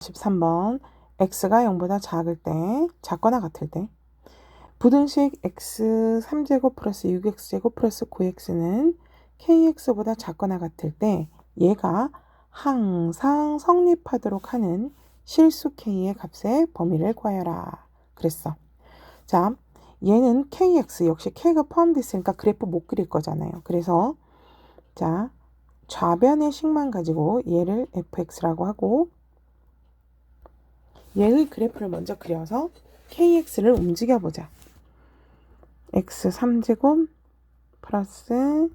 13번 x가 0보다 작을 때 작거나 같을 때 부등식 x 3제곱 플러스 6x제곱 플러스 9x는 kx보다 작거나 같을 때 얘가 항상 성립하도록 하는 실수 k의 값의 범위를 구하여라. 그랬어. 자, 얘는 kx 역시 k가 포함되어 있으니까 그래프 못 그릴 거잖아요. 그래서 자, 좌변의 식만 가지고 얘를 fx라고 하고 얘의 그래프를 먼저 그려서 kx를 움직여 보자. x 3제곱 플러스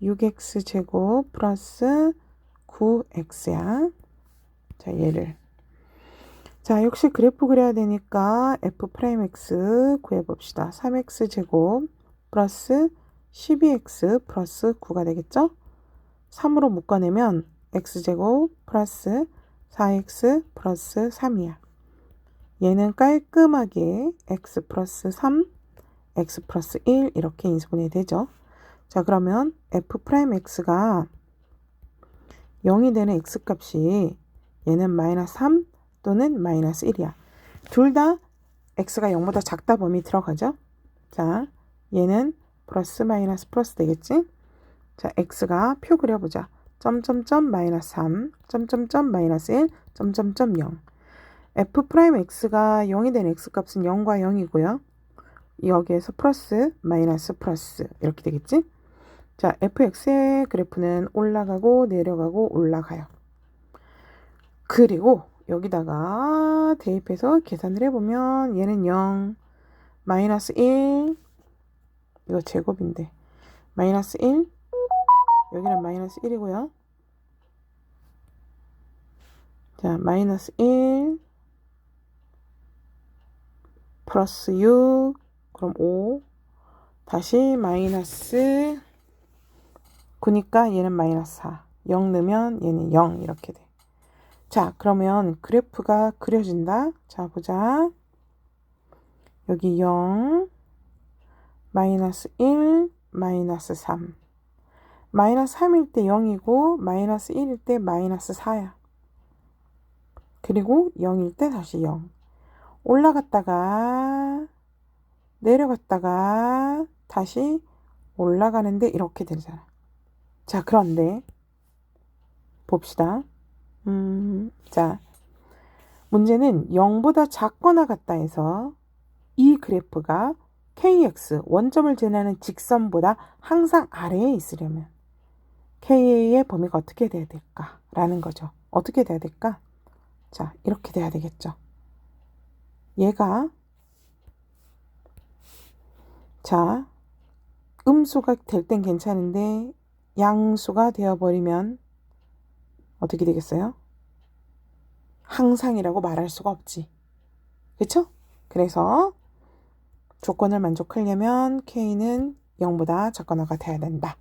6x제곱 플러스 9x야. 자, 얘를. 자, 역시 그래프 그려야 되니까 f'x 구해봅시다. 3x제곱 플러스 12x 플러스 9가 되겠죠? 3으로 묶어내면 x제곱 플러스 4x 플러스 3이야. 얘는 깔끔하게 x 플러스 3, x 플러스 1 이렇게 인수분해 되죠. 자 그러면 f'x가 0이 되는 x값이 얘는 마이너스 3 또는 마이너스 1이야. 둘 다 x가 0보다 작다 범위 들어가죠. 자 얘는 플러스 마이너스 플러스 되겠지. 자 x가 표 그려보자. 점점점 마이너스 3, 점점점 마이너스 1, 점점점 0. F'x가 0이 된 x값은 0과 0이고요. 여기에서 플러스, 마이너스, 플러스 이렇게 되겠지? 자, fx의 그래프는 올라가고 내려가고 올라가요. 그리고 여기다가 대입해서 계산을 해보면 얘는 0, 마이너스 1, 이거 제곱인데 마이너스 1, 여기는 마이너스 1이고요. 자, 마이너스 1 플러스 6 그럼 5 다시 마이너스 9니까 얘는 마이너스 4 0 넣으면 얘는 0 이렇게 돼. 자, 그러면 그래프가 그려진다. 자, 보자. 여기 0 마이너스 1 마이너스 3 마이너스 3일 때 0이고 마이너스 1일 때 마이너스 4야. 그리고 0일 때 다시 0. 올라갔다가 내려갔다가 다시 올라가는데 이렇게 되잖아. 자, 그런데 봅시다. 음, 자, 문제는 0보다 작거나 같다 해서 이 그래프가 kx 원점을 지나는 직선보다 항상 아래에 있으려면 KA의 범위가 어떻게 돼야 될까? 라는 거죠. 어떻게 돼야 될까? 자, 이렇게 돼야 되겠죠. 얘가 자, 음수가 될 땐 괜찮은데 양수가 되어버리면 어떻게 되겠어요? 항상이라고 말할 수가 없지. 그쵸? 그래서 조건을 만족하려면 K는 0보다 작거나가 돼야 된다.